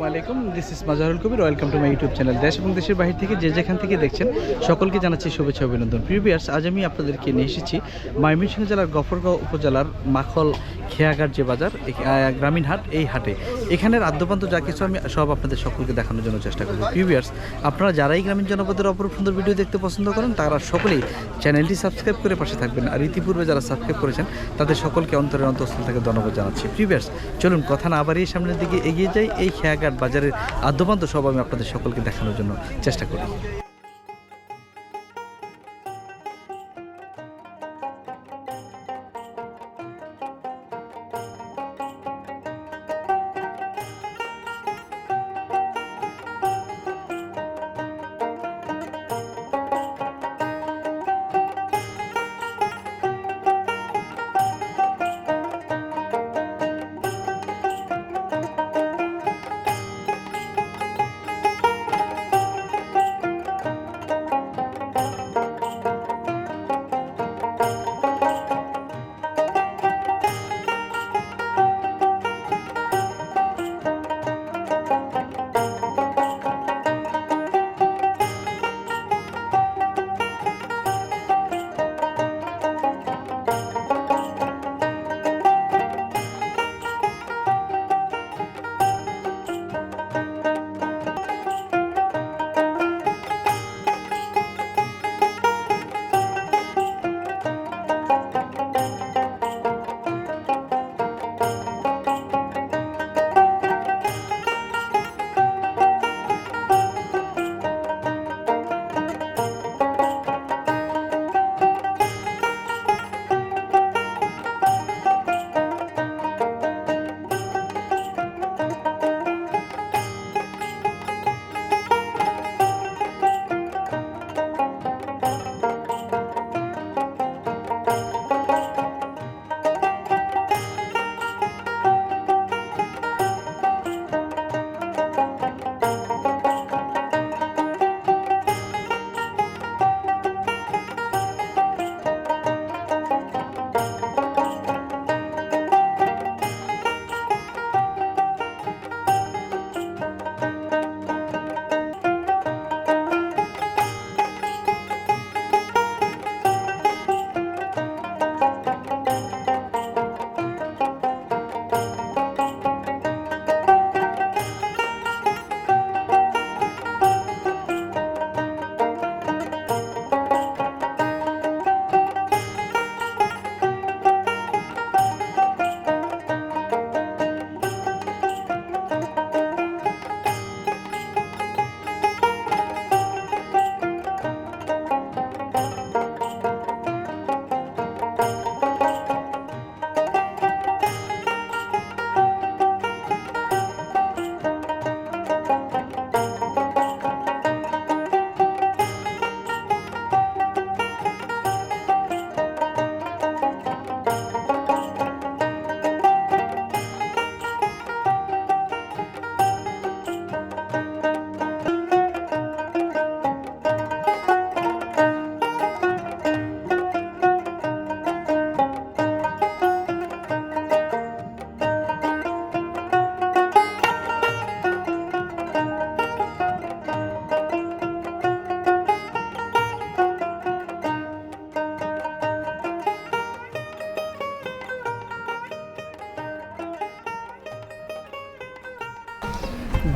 আসসালামু আলাইকুম this is Mazharul Kabir welcome to my YouTube channel দেশ এবং দেশের বাহির থেকে যে যেখান থেকে দেখছেন, সকলকে জানাচ্ছি শুভেচ্ছা, অভিনন্দন। প্রিভিয়ার্স আজ আমি আপনাদেরকে নিয়ে এসেছি ময়মনসিংহ জেলার গফরগাঁও উপজেলার মাখল খেয়াঘাট যে বাজার গ্রামীণ হাট, এই হাটে। এখানের আদ্যপান্ত যা কিছু আমি সব আপনাদের সকলকে দেখানোর জন্য চেষ্টা করব। প্রিভিয়ার্স, আপনারা যারাই গ্রামীণ জনপদের অপরূপ সুন্দর ভিডিও দেখতে পছন্দ করেন, তারা সকলেই চ্যানেলটি সাবস্ক্রাইব করে পাশে থাকবেন। আর ইতিপূর্বে যারা সাবস্ক্রাইব করেছেন, তাদের সকলকে অন্তরের অন্তঃস্থল থেকে ধন্যবাদ জানাচ্ছি। প্রিভিয়ার্স, চলুন কথা না বাড়িয়ে সামনের দিকে এগিয়ে যাই। এই খেয়াঘাট বাজারের আদ্যপান্ত সব আমি আপনাদের সকলকে দেখানোর জন্য চেষ্টা করি।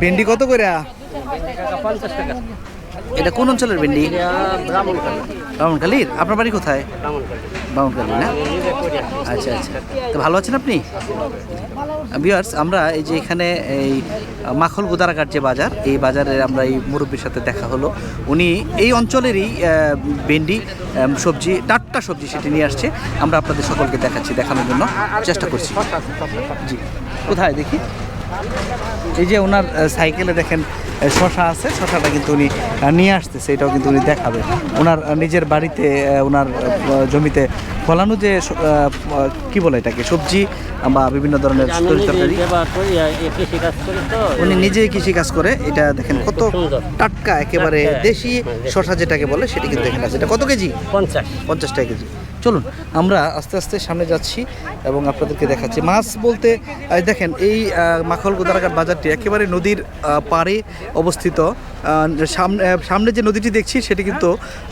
ভেন্ডি কত করে? এটা কোন অঞ্চলের ভেন্ডি? ব্রাহ্মণখালী। বামনকালীর আপনার বাড়ি কোথায়? ব্রাহ্মণখালী। বামনকালী না? আচ্ছা আচ্ছা। তো ভালো আছেন আপনি? বিয়ার্স আমরা এই যে এখানে এই মাখল গোদারাঘাট যে বাজার এই বাজারে আমরা এই মুরব্বীর সাথে দেখা হলো। উনি এই অঞ্চলেরই ভেন্ডি সবজি টাটকা সবজি সেটি নিয়ে আসছে। আমরা আপনাদের সকলকে দেখাচ্ছি দেখানোর জন্য চেষ্টা করছি। জি। কোথায় দেখি? এই যে ওনার সাইকেলে দেখেন শশা আছে শশাটা কিন্তু উনি নিয়ে আসতেছে এটাও কিন্তু উনি দেখাবে। ওনার নিজের বাড়িতে ওনার জমিতে ফলানো যে কি বলে এটাকে সবজি বা বিভিন্ন ধরনের তরকারি। উনি নিজেই কৃষি কাজ করে এটা দেখেন কত টাটকা একেবারে দেশি শশা যেটাকে বলে সেটি কিন্তু এখানে আছে। এটা কত কেজি? পঞ্চাশ। পঞ্চাশ টাকা কেজি। চলুন, আমরা আস্তে আস্তে সামনে যাচ্ছি এবং আপনাদেরকে দেখাচ্ছি। মাছ বলতে দেখেন, এই মাখল গোদারাঘাট বাজারটি একেবারে নদীর পাড়ে অবস্থিত। সামনে সামনে যে নদীটি দেখছি, সেটি কিন্তু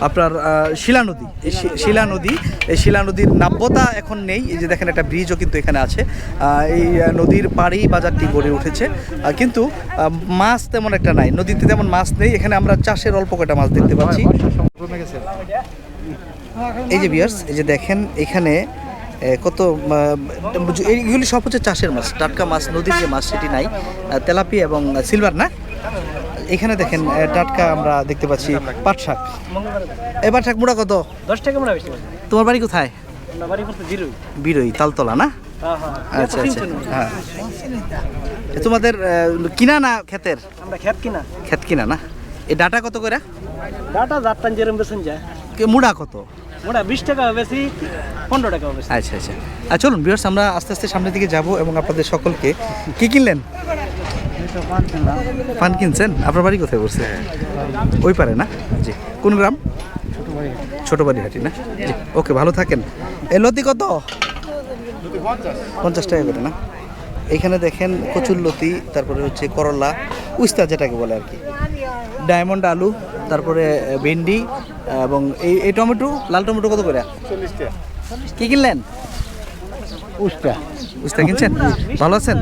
আপনার শিলা নদী। শিলা নদী, এই শিলা নদীর নাব্যতা এখন নেই। এই যে দেখেন, একটা ব্রিজও কিন্তু এখানে আছে। এই নদীর পাড়েই বাজারটি গড়ে উঠেছে। কিন্তু মাছ তেমন একটা নাই। নদীতে তেমন মাছ নেই। এখানে আমরা চাষের অল্প কটা মাছ দেখতে পাচ্ছি। এই যে বিয়ার্স এই যে দেখেন এখানে কত এইগুলি সব হচ্ছে চাষের মাছ টাটকা মাছ নদীর যে মাছ সেটি নাই তেলাপি এবং সিলভার না? এখানে দেখেন টাটকা আমরা দেখতে পাচ্ছি পাট শাক। এই পাট শাক মুড়া কত? দশ টাকা মোটা বেশি। তোমার বাড়ি কোথায়? বিরই। তালতলা না? হ্যাঁ হ্যাঁ আচ্ছা আচ্ছা হ্যাঁ। তোমাদের কিনা না ক্ষেতের? আমরা খেত কিনা। ক্ষেত কিনা না? এই ডাটা কত করে ডাটা যাত্রান যেরম বেছেন যায়। মুড়া কত? মোটা বিশ টাকা বেশি পনেরো টাকা বেশি। আচ্ছা আচ্ছা। আর চলুন বিয়ার্স আমরা আস্তে আস্তে সামনের দিকে যাব এবং আপনাদের সকলকে কি কিনলেন? পান কিনছেন? আপনার বাড়ি কোথায় বসছে ওই পারে না? জি। কোন গ্রাম? ছোট বাড়ি হাটি না? জি। ওকে ভালো থাকেন। এ লতি কত? পঞ্চাশ টাকা করে না? এখানে দেখেন কচুর লতি তারপরে হচ্ছে করলা উস্তা যেটাকে বলে আর কি। ডায়মন্ড আলু তারপরে ভেন্ডি এবং এই এই টমেটো লাল টমেটো কত করে? কি কিনলেন? উস্তা উস্তা কিনছেন? ভালো আছেন?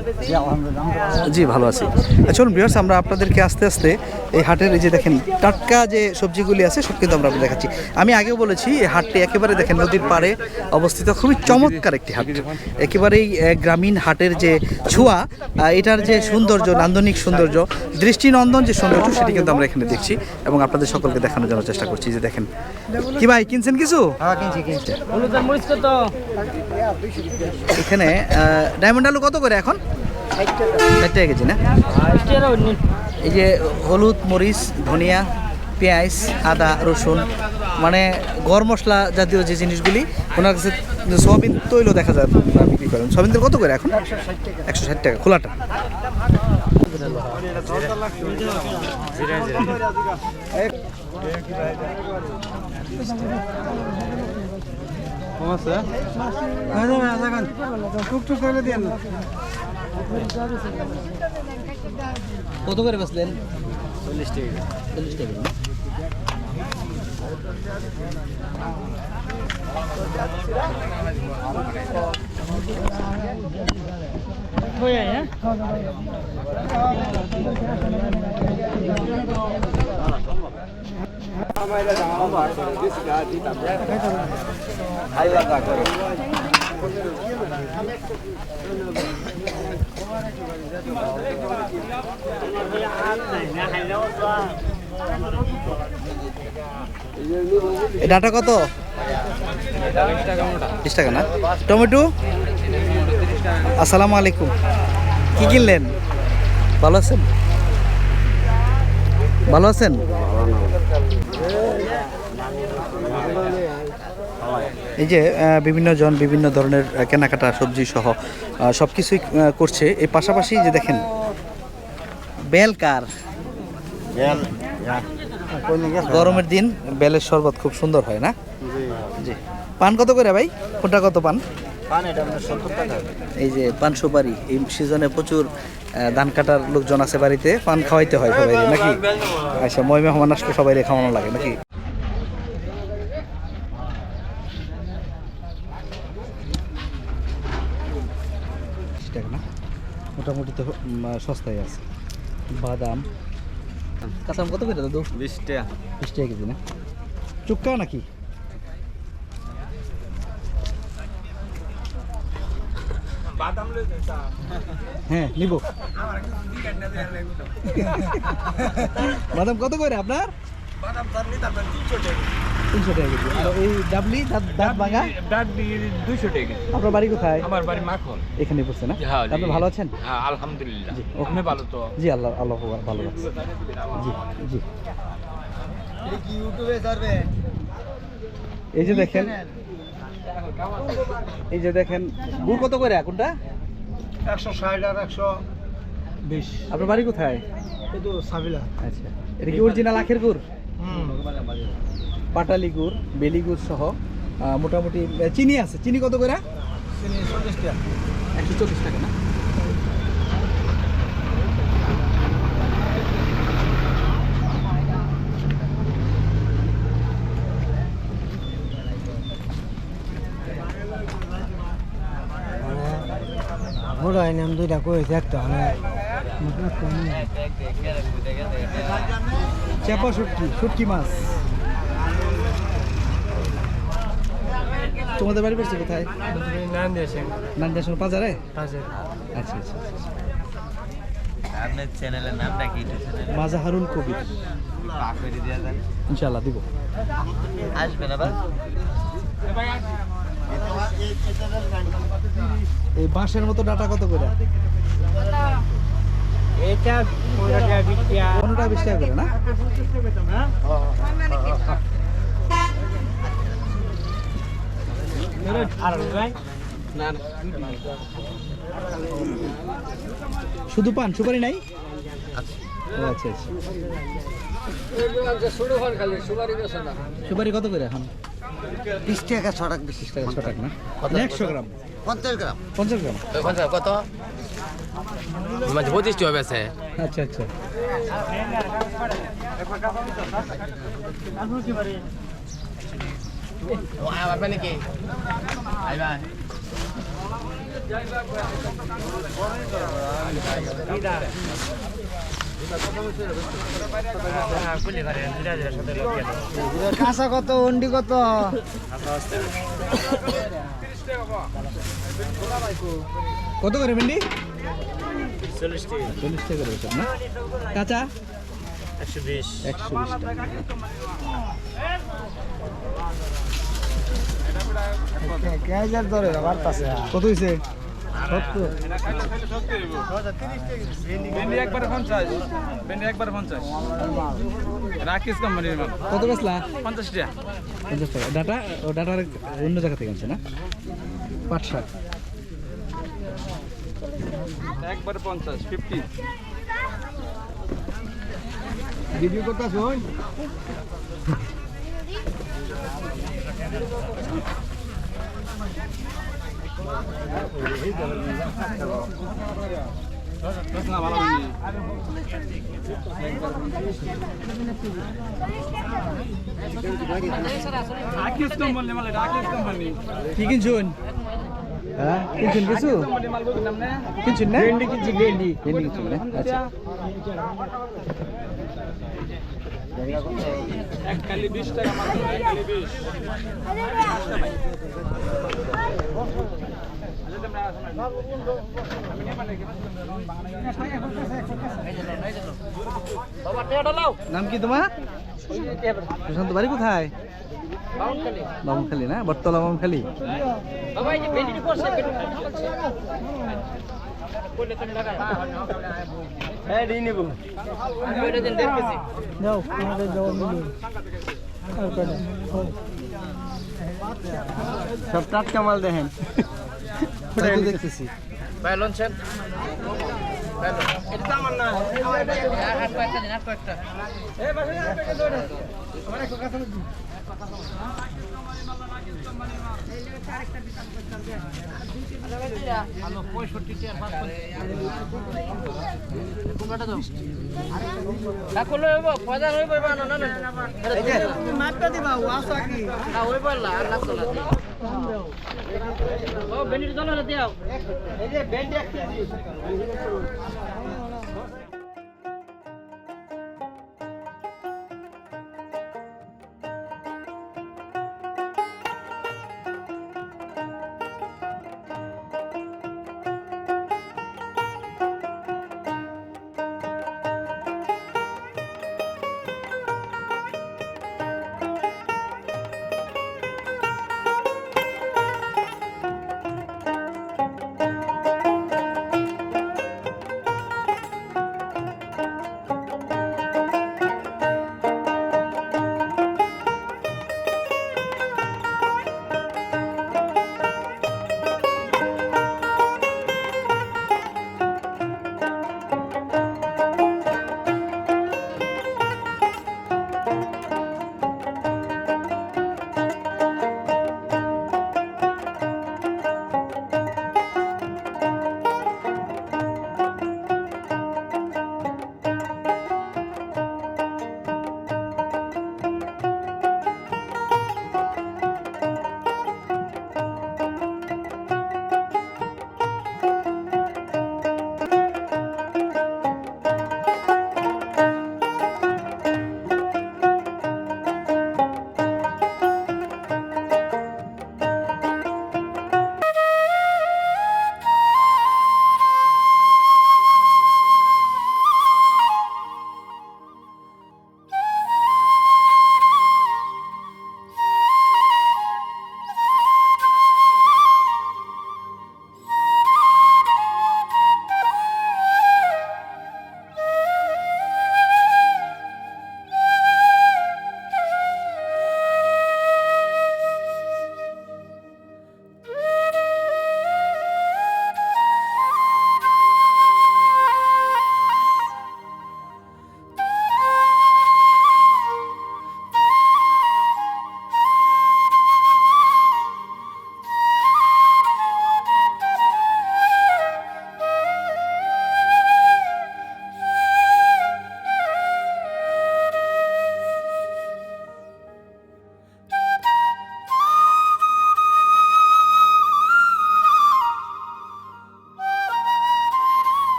জি ভালো আছি। আচ্ছা, চলুন বিহার্স আমরা আপনাদেরকে আস্তে আস্তে এই হাটের এই যে দেখেন টাটকা যে সবজিগুলি আছে সব কিন্তু আমরা দেখাচ্ছি। আমি আগেও বলেছি এই হাটটি একেবারে দেখেন নদীর পাড়ে অবস্থিত খুবই চমৎকার একটি হাট। একেবারেই গ্রামীণ হাটের যে ছোঁয়া এটার যে সৌন্দর্য নান্দনিক সৌন্দর্য দৃষ্টিনন্দন যে সৌন্দর্য সেটি কিন্তু আমরা এখানে দেখছি এবং আপনাদের সকলকে দেখানোর জন্য চেষ্টা করছি। যে দেখেন কি ভাই কিনছেন কিছু? হলুদের মরিচ কত এখানে ডায়মন্ড আলু কত করে এখন? কেজি, না? এই যে হলুদ, মরিচ, ধনিয়া, পেঁয়াজ, আদা, রসুন মানে গরম মশলা জাতীয় যে জিনিসগুলি, ওনার কাছে সোয়াবিন তৈল দেখা যায় বিক্রি করেন। সোয়াবিন তেল কত করে এখন? একশো ষাট টাকা, খোলাটা। কত করে বেচলেন চল্লিশ টাকা চল্লিশ টাকা না? ডাটা কত? বিশ টাকা না? টমেটো? আসসালামু আলাইকুম। কি কিনলেন? ভালো আছেন? ভালো আছেন? এই যে বিভিন্ন জন বিভিন্ন ধরনের কেনাকাটা সবজি সহ সব কিছুই করছে। এই পাশাপাশি যে দেখেন বেল কার? গরমের দিন বেলের শরবত খুব সুন্দর হয় না? জি। পান কত করে ভাই? কোনটা কত পান? এই যে পান সুপারি। এই সিজনে প্রচুর ধান কাটার লোকজন আছে বাড়িতে পান খাওয়াইতে হয় সবাই নাকি? আচ্ছা মই মেহমান আসলে সবাই খাওয়ানো লাগে নাকি টাকা না উম, সস্তায় আছে। বাদাম। কাঁচাম কত করে দাদু? বিশ টাকা। বিশ টাকা কেজি না? চুক্কা নাকি? হ্যাঁ নিব। বাদাম কত করে আপনার? তিনশো টাকা কেজি। আর এই ডাবলি দাঁত দাঁত ভাঙা দুইশো টাকা আপনার বাড়ি কোথায়? আমার বাড়ি মাখন। এখানে পড়ছে না? হ্যাঁ, আপনি ভালো আছেন? হ্যাঁ আলহামদুলিল্লাহ। জি, ওখানে ভালো তো? জি আল্লাহ আল্লাহ ভালো লাগছে জি জি। এই যে দেখেন এই যে দেখেন গুড় কত করে কোনটা? একশো ষাট আর একশো বিশ। আপনার বাড়ি কোথায়? সাবিলা। আচ্ছা। এটা কি অরিজিনাল আখের গুড়? পাটালি গুড় বেলি গুড় সহ মোটামুটি চিনি আছে। চিনি কত করে? একশো চল্লিশ টাকা না? বড় হয় নাম দুইটা করেছে একটা মানে চেপা শুটকি শুটকি মাছ। তোমাদের বাড়ি পড়ছে কোথায়? নান্দাসন বাজারে? আচ্ছা আচ্ছা আচ্ছা আপনার চ্যানেলের নামটা কি মাজাহারুল কবির। দিব। আসবেন আবার এই বাঁশের মতো ডাটা কত করে? এটা বিশ টাকা করে না আর ভাই শুধু পান সুপারি নাই? আচ্ছা আচ্ছা। সুপারি কত করে এখন? বিশ টাকা ছটাক বেশি। বিশ টাকা ছ টাকা না একশো গ্রাম। পঞ্চাশ গ্রাম। পঞ্চাশ গ্রাম? কত? মানে পঁচিশটি হবে আছে। আচ্ছা আচ্ছা। নাকি কাঁচা কত অন্ডি কত কত করে ভেন্ডি? চল্লিশ টাকা। চল্লিশ টাকা করে না? কাঁচা একশো বিশ। একশো বিশ টাকা কেজার ধরে বাড়তাছে কত হয়েছে সত্তর ভেন্ডি একবার পঞ্চাশ ভেন্ডি একবার পঞ্চাশ। রাকেশ কোম্পানির মাল। কত বেচলা? পঞ্চাশ টাকা। পঞ্চাশ টাকা। ডাটা ও ডাটার অন্য জায়গা থেকে আনছে না? পাট শাক একবার পঞ্চাশ ফিফটি ভিডিও করতে শুন কি কিনছুন হ্যাঁ কিনছুন কিছু কোম্পানি মাল বললাম না কিনছুন না ভেন্ডি কিনছি ভেন্ডি ভেন্ডি কিনছুন না আচ্ছা এক কালি বিশ টাকা মাত্র এক কালি বিশ নাম কি তোমার? সুশান্ত বাড়ি কোথায়? বামুনখালি না? বটতলা বামুনখালি। হ্যাঁ দিয়ে নিব যাও আমাদের যাওয়া মিলিয়ে আর কয়টা? সব টাটকা মাল দেখেন তাই তো দেখতেছি ভাই লঞ্চেন মাপটা দিবা ওয়াসা কি এই যে ভেন্ডি এক কেজি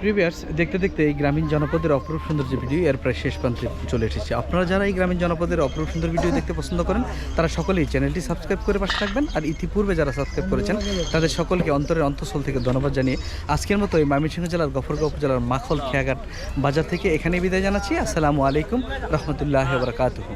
প্রিভিয়ার্স দেখতে দেখতে এই গ্রামীণ জনপদের অপরূপ সুন্দর যে ভিডিও এর প্রায় শেষ প্রান্তে চলে এসেছে। আপনারা যারা এই গ্রামীণ জনপদের অপরূপ সুন্দর ভিডিও দেখতে পছন্দ করেন, তারা সকলেই চ্যানেলটি সাবস্ক্রাইব করে পাশে থাকবেন। আর ইতিপূর্বে যারা সাবস্ক্রাইব করেছেন, তাদের সকলকে অন্তরের অন্তঃস্থল থেকে ধন্যবাদ জানিয়ে আজকের মতো এই ময়মনসিংহ জেলার গফরগাঁও উপজেলার মাখল খেয়াঘাট বাজার থেকে এখানে বিদায় জানাচ্ছি। আসসালামু আলাইকুম রহমতুল্লাহ বরকাতুহু।